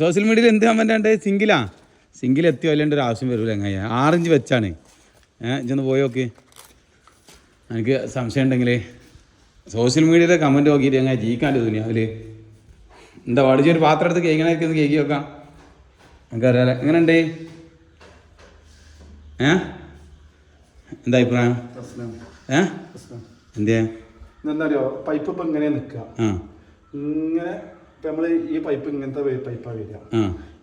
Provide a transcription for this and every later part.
Social മീഡിയയിൽ എന്ത് comment ഉണ്ട്? സിംഗിലാ സിംഗിൽ എത്തിയോ? അല്ലാണ്ട് ഒരു ആവശ്യം വരൂല എങ്ങനെ ആറിഞ്ച് വെച്ചാണ്. ഏഹ് ഇജൊന്ന് പോയി നോക്ക്. എനിക്ക് സംശയം ഉണ്ടെങ്കിൽ സോഷ്യൽ മീഡിയയിലെ കമന്റ് നോക്കിയിട്ട് എങ്ങനെ ജീവിക്കാണ്ട് ദുനിയാവിൽ എന്താ വടിച്ച് ഒരു പാത്രം എടുത്ത് കേൾക്കണമായിരിക്കും ഒന്ന് കേൾക്കി വെക്കാം. നമുക്കറിയാലോ എങ്ങനെയുണ്ട്? ഏ? എന്താ അഭിപ്രായം? ഏ? എന്തിയാ? എന്താ പൈപ്പ് ഇപ്പൊ ഇങ്ങനെ നിൽക്കുക ഇങ്ങനെ ഇപ്പൊ നമ്മൾ ഈ പൈപ്പ് ഇങ്ങനത്തെ പൈപ്പാ വരിക.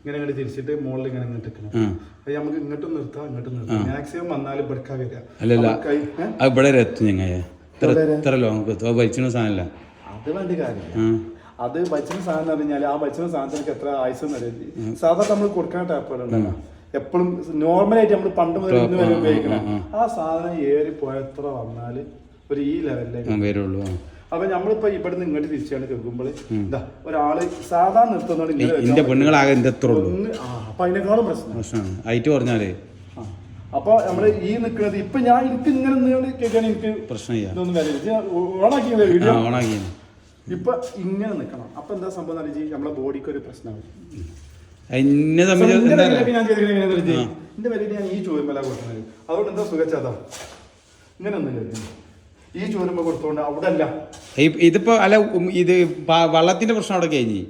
ഇങ്ങനെ ഇങ്ങനെ ഇങ്ങോട്ട് തിരിച്ചിട്ട് മുകളിൽ ഇങ്ങനെ നിൽക്കണം ആ അത് നമുക്ക് ഇങ്ങോട്ടും നിർത്താം ഇങ്ങോട്ടും നിർത്താം. മാക്സിമം വന്നാൽ ഇവിടക്കാ വരിക. ഇവിടെ എത്തും ഞങ്ങയെ എത്ര ലോങ് അത് വലിച്ചിന സാധനമല്ല അത് വേണ്ട കാര്യമില്ല. അത് ഭക്ഷണ സാധനം എന്ന് പറഞ്ഞാൽ ആ ഭക്ഷണ സാധനത്തിനൊക്കെ എത്ര ആയുസ് എന്നറിയില്ല സാധാരണ നമ്മൾ കൊടുക്കാൻ ടാപ്പുകളുണ്ടല്ലോ എപ്പോഴും നോർമലായിട്ട് നമ്മൾ പണ്ട് മുതൽ ഇന്ന് വരെ ഉപയോഗിക്കണം. ആ സാധനം ഏറി പോയത്ര വന്നാൽ വന്നാൽ ഒരു ഈ ലെവലിലേക്ക് വരുള്ളൂ. അപ്പൊ നമ്മളിപ്പോ ഇവിടുന്ന് ഇങ്ങോട്ട് തിരിച്ചാണ് കേൾക്കുമ്പോൾ എന്താ ഒരാൾ സാധാ നിർത്തുന്ന ഇങ്ങനെ വെച്ചാ ഇന്റെ പെണ്ണുങ്ങളാകെ എന്റെ എത്ര ഉള്ളൂ. അപ്പൊ അതിനേക്കാളും പ്രശ്നം. ഹൈറ്റ് പറഞ്ഞാലേ. അപ്പൊ നമ്മൾ ഈ നിക്കുന്നത് ഇപ്പൊ ഞാൻ എനിക്ക് ഇങ്ങനെ കേൾക്കാൻ എനിക്ക് പ്രശ്നം ഇപ്പൊ ഇങ്ങനെ നിക്കണം. അപ്പൊ എന്താ സംഭവം നമ്മളെ ബോഡിക്ക് ഒരു പ്രശ്നമാണ് എന്നെ എന്റെ എന്താ ഞാൻ എന്റെ ഈ ചോദ്യം കൊടുക്കുന്നത്. അതുകൊണ്ട് എന്താ സുഖച്ചാതാ ഇങ്ങനെ ഒന്നും ഈ ചോരുമ്പ കൊടുത്തോണ്ട് അവിടെ അല്ല ഇതിപ്പോ അല്ല ഇത് വള്ളത്തിന്റെ പ്രശ്നം അവിടെ കഴിഞ്ഞ്.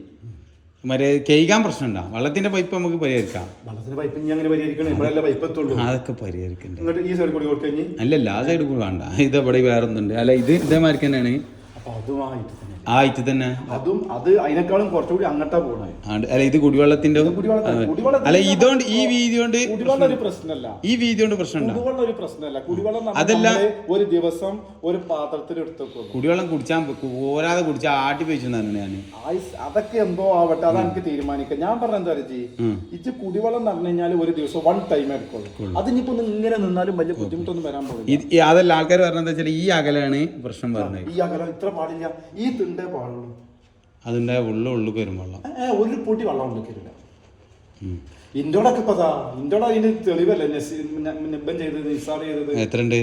മറ്റേ കെയ്കാൻ പ്രശ്നമുണ്ടാ. വള്ളത്തിന്റെ പൈപ്പ് നമുക്ക് പരിഹരിക്കാം. വള്ളത്തിന്റെ പൈപ്പ് ഇനി അങ്ങനെ പരിഹരിക്കണം. ഇവിടെയല്ല പൈപ്പ് എത്തുള്ളൂ. അതൊക്കെ പരിഹരിക്കണ്ടേ. ഇങ്ങോട്ട് ഈ സൈഡ് കൂടി കൊടുത്തു കഴിഞ്ഞ് അല്ലല്ല ആ സൈഡ് കൂടെ വേണ്ട. ഇത് ഇവിടെ വേറെ ഒന്നുണ്ട് അല്ല ഇത് ഇതേമാതിരി തന്നെയാണ്. അപ്പൊ അതുമായിട്ട് ആ ഇത് തന്നെ. അതും അത് അതിനേക്കാളും കുറച്ചുകൂടി അങ്ങോട്ടാ പോണേ. അല്ല ഇത് കുടിവെള്ളത്തിന്റെ കുടിവെള്ളം കുടിവെള്ളം അല്ല ഇതുകൊണ്ട് ഈ വീതി കൊണ്ട് കുടിവെള്ളം ഒരു പ്രശ്നമല്ല. ഈ വീതി കൊണ്ട് പ്രശ്നമുണ്ടോ? കുടിവെള്ളം ഒരു പ്രശ്നമല്ല. കുടിവെള്ളം അതല്ല. ഒരു ദിവസം ഒരു പാത്രത്തിൽ എടുത്തേക്കുള്ളൂ. കുടിവെള്ളം കുടിച്ചാൽ ഓരാതെ കുടിച്ചാൽ ആട്ടി പോയിച്ചു തന്നെയാണ് ഞാൻ അതൊക്കെ എന്തോ ആവട്ടെ അത് എനിക്ക് തീരുമാനിക്കാം. ഞാൻ പറഞ്ഞ എന്താ വെച്ചി ഇത് കുടിവെള്ളം നടന്നു കഴിഞ്ഞാൽ ഒരു ദിവസം വൺ ടൈം എടുക്കുള്ളൂ. അത് ഇനിയിപ്പോ ഇങ്ങനെ നിന്നാലും വലിയ ബുദ്ധിമുട്ടൊന്നും വരാൻ പോകും അതല്ല ആൾക്കാർ പറഞ്ഞത് വെച്ചാൽ ഈ അകലാണ് പ്രശ്നം പറഞ്ഞത് ഈ അകലം ഇത്ര പാടില്ല. ഈ തിണ്ടേ പാടുള്ളൂ. അതിന്റെ ഉള്ള ഉള്ളിൽ വരും വെള്ളം. ഒരു പൊട്ടി വെള്ളം ഉണ്ടാക്കിയില്ല ഇന്റോടൊക്കെ ഇപ്പൊ അതാ ഇന്റോടെ അതിന് തെളിവല്ലേ നിബൻ ചെയ്തത് നിസാർ ചെയ്തത്? എത്രണ്ട്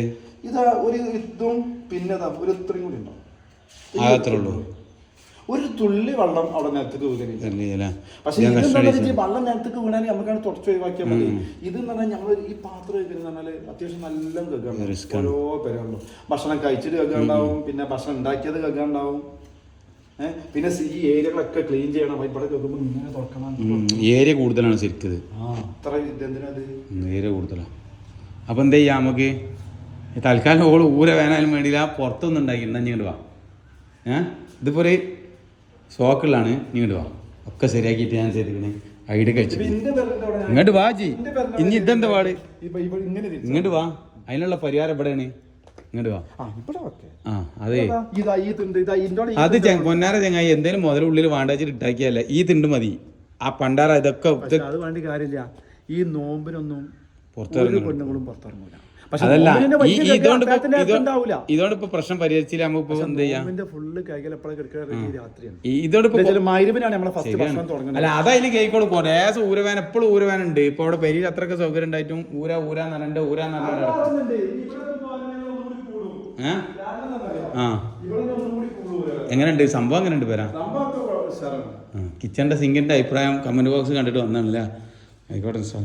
ഇതാ ഒരു ഇതും പിന്നെ ഒരു ഇത്രയും കൂടി ഉണ്ടാവും ഒരു തുള്ളി വെള്ളം അവിടെ നിലത്തേക്ക് അല്ലേ പക്ഷെ ഇത് പറഞ്ഞാൽ വെള്ളം നിലത്തേക്ക് വീണാൽ നമുക്കാണ് തുടച്ച് ഒഴിവാക്കിയാൽ മതി. ഇത് എന്ന് പറഞ്ഞാൽ ഞങ്ങൾ ഈ പാത്രം വെക്കുന്നത് പറഞ്ഞാൽ അത്യാവശ്യം നല്ല കേൾക്കാൻ ഓരോ പേരുണ്ടാവും ഭക്ഷണം കഴിച്ചിട്ട് കേൾക്കാണ്ടാവും പിന്നെ ഭക്ഷണം ഉണ്ടാക്കിയത് കേൾക്കാണ്ടാവും ഏഹ് പിന്നെ ഈ ഏരിയകളൊക്കെ ക്ലീൻ ചെയ്യണം. അപ്പൊ ഇവിടെ കേൾക്കുമ്പോൾ ഇങ്ങനെ തുറക്കണം ഏരിയ കൂടുതലാണ് ശരിക്കത്. അത്ര ഇതെന്തിനത് ഏരിയ കൂടുതലാണ് അപ്പോൾ എന്താ ചെയ്യാം നമുക്ക്? തൽക്കാലം ഓൾ ഊര വേനാലും വേണ്ടിയില്ല. പുറത്തൊന്നും ഉണ്ടാക്കിയിട്ടുണ്ടെങ്കിൽ ഇങ്ങോട്ട് വാ. ഏ? ഇതിപ്പോൾ ഒരു ഷോക്കുള്ളതാണ് ഇങ്ങോട്ട് വാ. ഒക്കെ ശരിയാക്കിയിട്ട് ഞാൻ ചെയ്തിരിക്കണേ. ഐഡിയ കഴിച്ചു ഇങ്ങോട്ട് വാ ജി. ഇനി ഇതെന്താ പാട്? ഇങ്ങോട്ട് വാ. അതിനുള്ള പരിഹാരം എവിടെയാണ് ഇങ്ങോട്ട് വാ. ആ അതെ. പൊന്നാര ചങ്ങായി എന്തേലും മുതൽ ഉള്ളിൽ വാണ്ടാച്ചിട്ട് ഇട്ടാക്കിയല്ല ഈ തിണ്ട് മതി. ആ പണ്ടാറ ഇതൊക്കെ ഇത് അത് വേണ്ടി കാര്യമില്ല. ഈ നോമ്പിനൊന്നും പെണ്ണുങ്ങളും പുറത്തിറങ്ങൂല. അതല്ല ഇപ്പൊ- പ്രശ്നം പരിഹരിച്ചില്ല നമുക്ക് എന്ത് ചെയ്യാം? അല്ല അതതിന് കേൾക്കോളൂ കുറേ ഊരവേന എപ്പോഴും ഊരവേനുണ്ട് ഇപ്പൊ അവിടെ പെരിയിൽ അത്രയൊക്കെ സൗകര്യം ഉണ്ടായിട്ടും ഊര ഊരാന്ന് പറഞ്ഞിട്ട് ഊരാന്ന് പറഞ്ഞിട്ട് ഏ? ആ. എങ്ങനെയുണ്ട്? സംഭവം എങ്ങനെയുണ്ട് പേരാ? കിച്ചന്റെ സിങ്കിന്റെ അഭിപ്രായം കമന്റ് ബോക്സ് കണ്ടിട്ട് വന്നാണല്ലേ ആയിക്കോട്ടെ സാർ